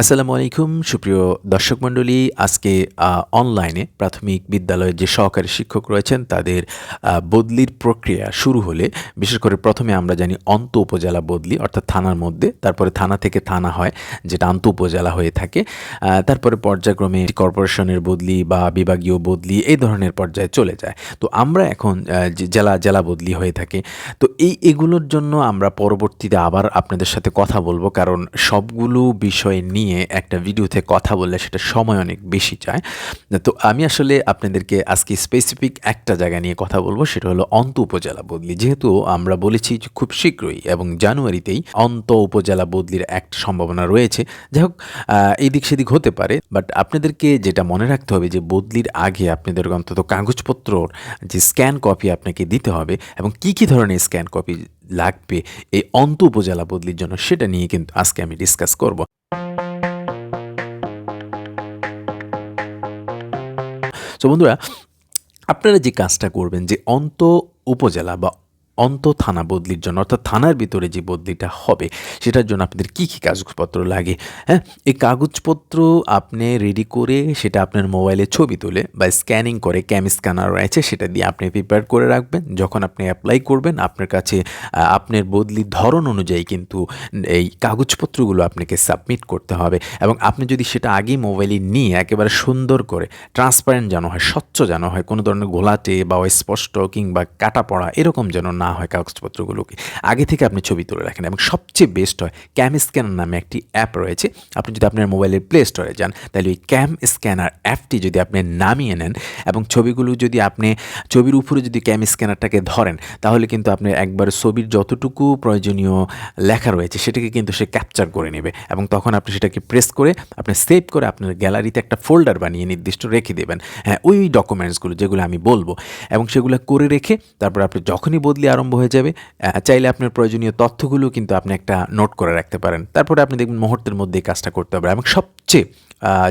আসসালামু আলাইকুম, সুপ্রিয় দর্শক মণ্ডলী। আজকে অনলাইনে প্রাথমিক বিদ্যালয়ের যে সহকারী শিক্ষক রয়েছেন, তাদের বদলির প্রক্রিয়া শুরু হলে, বিশেষ করে প্রথমে আমরা জানি অন্ত উপজেলা বদলি, অর্থাৎ থানার মধ্যে। তারপরে থানা থেকে থানা হয়, যেটা আন্ত উপজেলা হয়ে থাকে। তারপরে পর্যায়ক্রমে কর্পোরেশনের বদলি বা বিভাগীয় বদলি, এই ধরনের পর্যায়ে চলে যায়। তো আমরা এখন জেলা জেলা বদলি হয়ে থাকে। তো এই এগুলোর জন্য আমরা পরবর্তীতে আবার আপনাদের সাথে কথা বলব, কারণ সবগুলো বিষয় নিয়ে একটা ভিডিওতে কথা বললে সেটা সময় অনেক বেশি চায়। তো আমি আসলে আপনাদেরকে আজকে স্পেসিফিক একটা জায়গা নিয়ে কথা বলব সেটা হলো অন্ত উপজেলা বদলি। যেহেতু আমরা বলেছি যে খুব শীঘ্রই এবং জানুয়ারিতেই অন্ত উপজেলা বদলির একটা সম্ভাবনা রয়েছে। যাই হোক আহ, এই দিক সেদিক হতে পারে বাট আপনাদেরকে যেটা মনে রাখতে হবে যে বদলির আগে আপনাদের অন্তত কাগজপত্রর যে স্ক্যান কপি আপনাকে দিতে হবে এবং কি কি ধরনের স্ক্যান কপি লাগবে এই অন্ত উপজেলা বদলির জন্য সেটা নিয়ে কিন্তু আজকে আমি ডিসকাস করব। তো বন্ধুরা আপনারা যে কাজটা করবেন যে অন্ত উপজেলা বা অন্ত থানা বদলির জন্য, অর্থাৎ থানার ভিতরে যে বদলিটা হবে, সেটার জন্য আপনাদের কী কী কাগজপত্র লাগে? হ্যাঁ এই কাগজপত্র আপনি রেডি করে সেটা আপনার মোবাইলে ছবি তুলে বা স্ক্যানিং করে ক্যাম স্ক্যানার রয়েছে, সেটা দিয়ে আপনি প্রিপেয়ার করে রাখবেন। যখন আপনি অ্যাপ্লাই করবেন, আপনার কাছে আপনার বদলির ধরন অনুযায়ী কিন্তু এই কাগজপত্রগুলো আপনাকে সাবমিট করতে হবে। এবং আপনি যদি সেটা আগেই মোবাইলে নিয়ে একেবারে সুন্দর করে ট্রান্সপারেন্ট যেন হয়, স্বচ্ছ যেন হয়, কোনো ধরনের ঘোলাটে বা স্পষ্ট কিংবা কাটা পড়া এরকম যেন না হয় কাগজপত্রগুলোকে। আগে থেকে আপনি ছবি তুলে রাখেন এবং সবচেয়ে বেস্ট হয় ক্যাম স্ক্যানার নামে একটি অ্যাপ রয়েছে। আপনি যদি আপনার মোবাইলের প্লে স্টোরে যান, তাহলে ওই ক্যাম স্ক্যানার অ্যাপটি যদি আপনি নামিয়ে নেন এবং ছবিগুলো যদি আপনি, ছবির উপরে যদি ক্যাম স্ক্যানারটাকে ধরেন, তাহলে কিন্তু আপনি একবার ছবির যতটুকু প্রয়োজনীয় লেখা রয়েছে, সেটাকে কিন্তু সে ক্যাপচার করে নেবে এবং তখন আপনি সেটাকে প্রেস করে, আপনি সেভ করে আপনার গ্যালারিতে একটা ফোল্ডার বানিয়ে নির্দিষ্ট রেখে দেবেন। হ্যাঁ ওই ডকুমেন্টসগুলো যেগুলো আমি বলব এবং সেগুলো করে রেখে তারপর আপনি যখনই বদলি আরম্ভ হয়ে যাবে। চাইলে আপনার প্রয়োজনীয় তথ্যগুলো কিন্তু আপনি একটা নোট করে রাখতে পারেন। তারপরে আপনি দেখবেন মুহূর্তের মধ্যে কাজটা করতে পারবেন এবং সবচেয়ে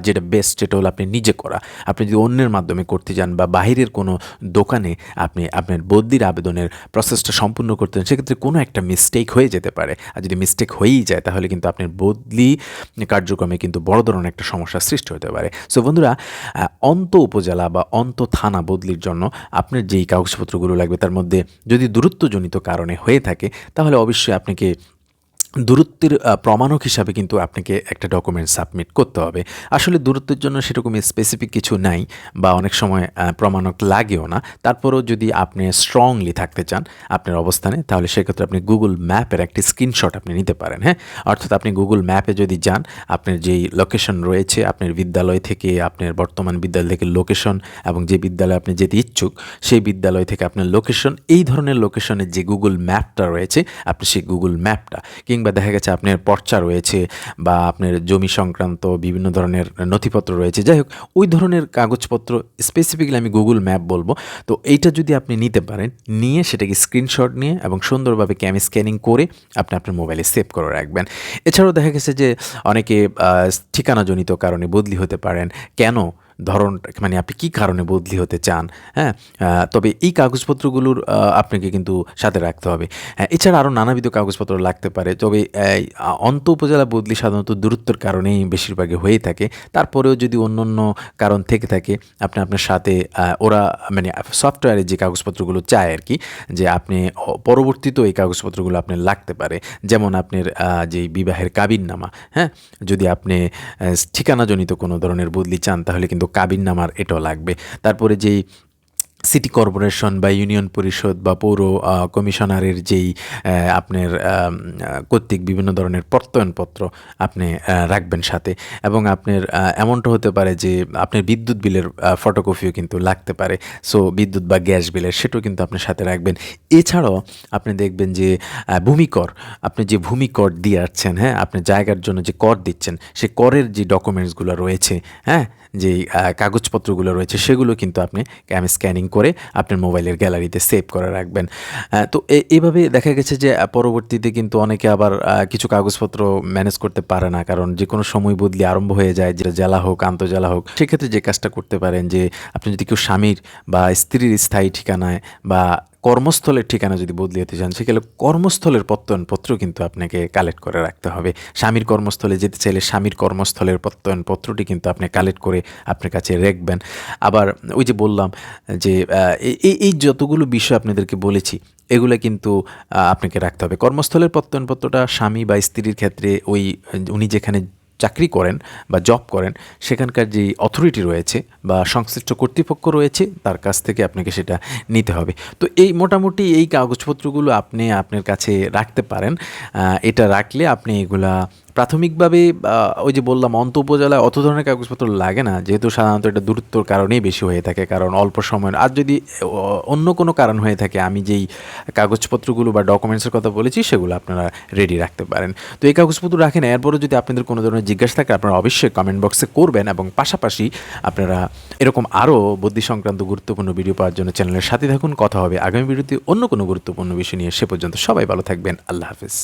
যেটা বেস্ট সেটা হলো আপনি নিজে করা। আপনি যদি অন্যের মাধ্যমে করতে যান বা বাহিরের কোনো দোকানে আপনি, আপনার বদলির আবেদনের প্রসেসটা সম্পূর্ণ করতে চান সেক্ষেত্রে কোনো একটা মিস্টেক হয়ে যেতে পারে। আর যদি মিস্টেক হয়েই যায়, তাহলে কিন্তু আপনার বদলি কার্যক্রমে কিন্তু বড় ধরনের একটা সমস্যার সৃষ্টি হতে পারে। সো বন্ধুরা অন্ত উপজেলা বা অন্ত থানা বদলির জন্য আপনার যেই কাগজপত্রগুলো লাগবে, তার মধ্যে যদি দূরত্বজনিত কারণে হয়ে থাকে তাহলে অবশ্যই আপনাকে দূরত্বের প্রমাণক হিসাবে কিন্তু আপনাকে একটা ডকুমেন্ট সাবমিট করতে হবে। আসলে দূরত্বের জন্য সেরকম স্পেসিফিক কিছু নাই বা অনেক সময় প্রমাণক লাগেও না। তারপরেও যদি আপনি স্ট্রংলি থাকতে চান আপনার অবস্থানে, তাহলে সেক্ষেত্রে আপনি গুগল ম্যাপের একটি স্ক্রিনশট আপনি নিতে পারেন হ্যাঁ? অর্থাৎ আপনি গুগল ম্যাপে যদি যান, আপনার যেই লোকেশন রয়েছে, আপনার বিদ্যালয় থেকে, আপনার বর্তমান বিদ্যালয় থেকে লোকেশন এবং যে বিদ্যালয়ে আপনি যেতে ইচ্ছুক, সেই বিদ্যালয় থেকে আপনার লোকেশন এই ধরনের লোকেশনের যে গুগল ম্যাপটা রয়েছে, আপনি সেই গুগল ম্যাপটা কিংবা দেখা গেছে আপনার পর্চা রয়েছে বা আপনার জমি সংক্রান্ত বিভিন্ন ধরনের নথিপত্র রয়েছে। যাই হোক, ওই ধরনের কাগজপত্র স্পেসিফিক্যালি আমি গুগল ম্যাপ বলব। তো এইটা যদি আপনি নিতে পারেন, নিয়ে সেটাকে স্ক্রিনশট নিয়ে এবং সুন্দরভাবে ক্যাম স্ক্যানিং করে আপনি আপনার মোবাইলে সেভ করে রাখবেন। এছাড়াও দেখা গেছে যে অনেকে ঠিকানাজনিত কারণে বদলি হতে পারেন। কেন? ধরন মানে আপনি কি কারণে বদলি হতে চান হ্যাঁ? তবে এই কাগজপত্রগুলোর আপনাকে কিন্তু সাথে রাখতে হবে। হ্যাঁ, এছাড়া আরও নানাবিধ কাগজপত্র লাগতে পারে তবে অন্ত উপজেলা বদলি সাধারণত দূরত্বের কারণেই বেশিরভাগই হয়ে থাকে। তারপরেও যদি অন্য অন্য কারণ থেকে থাকে আপনি আপনার সাথে ওরা মানে সফটওয়্যারের যে কাগজপত্রগুলো চায় আর কি যে আপনি পরবর্তীতেও এই কাগজপত্রগুলো আপনার লাগতে পারে। যেমন আপনার যে বিবাহের কাবিননামা হ্যাঁ? যদি আপনি ঠিকানাজনিত কোনো ধরনের বদলি চান তাহলে কিন্তু কাবিননামার এটাও লাগবে। তারপরে যেই সিটি কর্পোরেশন বা ইউনিয়ন পরিষদ বা পৌর কমিশনারের যেই আপনার কর্তৃক বিভিন্ন ধরনের প্রত্যয়নপত্র আপনি রাখবেন সাথে। এবং আপনার এমনটা হতে পারে যে আপনার বিদ্যুৎ বিলের ফটোকপিও কিন্তু লাগতে পারে। সো বিদ্যুৎ বা গ্যাস বিলের সেটাও কিন্তু আপনার সাথে রাখবেন। এছাড়াও আপনি দেখবেন যে ভূমিকর, আপনি যে ভূমিকর দিয়ে আসছেন হ্যাঁ আপনি জায়গার জন্য যে কর দিচ্ছেন, সে করের যে ডকুমেন্টসগুলো রয়েছে হ্যাঁ যে আহ, কাগজপত্রগুলো রয়েছে সেগুলো কিন্তু আপনি ক্যাম স্ক্যানিং করে আপনার মোবাইলের গ্যালারিতে সেভ করে রাখবেন। তো এ- এভাবে দেখা গেছে যে পরবর্তীতে কিন্তু অনেকে আবার কিছু কাগজপত্র ম্যানেজ করতে পারে না। কারণ যে কোনো সময় বদলি আরম্ভ হয়ে যায় যেটা জেলা হোক আন্তজেলা হোক সেক্ষেত্রে যে কাজটা করতে পারেন যে আপনি যদি কেউ স্বামীর বা স্ত্রীর স্থায়ী ঠিকানায় বা কর্মস্থলের ঠিকানা যদি বদলে যেতে চান, সেক্ষেত্রে কর্মস্থলের প্রত্যয়নপত্র কিন্তু আপনাকে কালেক্ট করে রাখতে হবে। স্বামীর কর্মস্থলে যেতে চাইলে স্বামীর কর্মস্থলের প্রত্যয়নপত্রটি কিন্তু আপনি কালেক্ট করে আপনার কাছে রাখবেন। আবার ওই যে বললাম যে এই- এই এই যতগুলো বিষয় আপনাদেরকে বলেছি, এগুলো কিন্তু আপনাকে রাখতে হবে। কর্মস্থলের প্রত্যয়নপত্রটা স্বামী বা স্ত্রীর ক্ষেত্রে ওই, উনি যেখানে চাকরি করেন বা জব করেন, সেখানকার যে অথরিটি রয়েছে বা সংশ্লিষ্ট কর্তৃপক্ষ রয়েছে, তার কাছ থেকে আপনাকে সেটা নিতে হবে। তো এই মোটামুটি এই কাগজপত্রগুলো আপনি আপনার কাছে রাখতে পারেন। এটা রাখলে আপনি এগুলা প্রাথমিকভাবে ওই যে বললাম, অন্ত উপজেলায় অত ধরনের কাগজপত্র লাগে না। যেহেতু সাধারণত এটা দূরত্বর কারণেই বেশি হয়ে থাকে, কারণ অল্প সময় আর যদি অন্য কোনো কারণ হয়ে থাকে, আমি যেই কাগজপত্রগুলো বা ডকুমেন্টসের কথা বলেছি, সেগুলো আপনারা রেডি রাখতে পারেন। তো এই কাগজপত্র রাখেন, এরপরও যদি আপনাদের কোনো ধরনের জিজ্ঞাসা থাকে, আপনারা অবশ্যই কমেন্ট বক্সে করবেন এবং পাশাপাশি আপনারা এরকম আরও বুদ্ধি সংক্রান্ত গুরুত্বপূর্ণ ভিডিও পাওয়ার জন্য চ্যানেলের সাথে থাকুন। কথা হবে আগামী ভিডিওতে অন্য কোনো গুরুত্বপূর্ণ বিষয় নিয়ে। সে পর্যন্ত সবাই ভালো থাকবেন। আল্লাহ হাফিজ।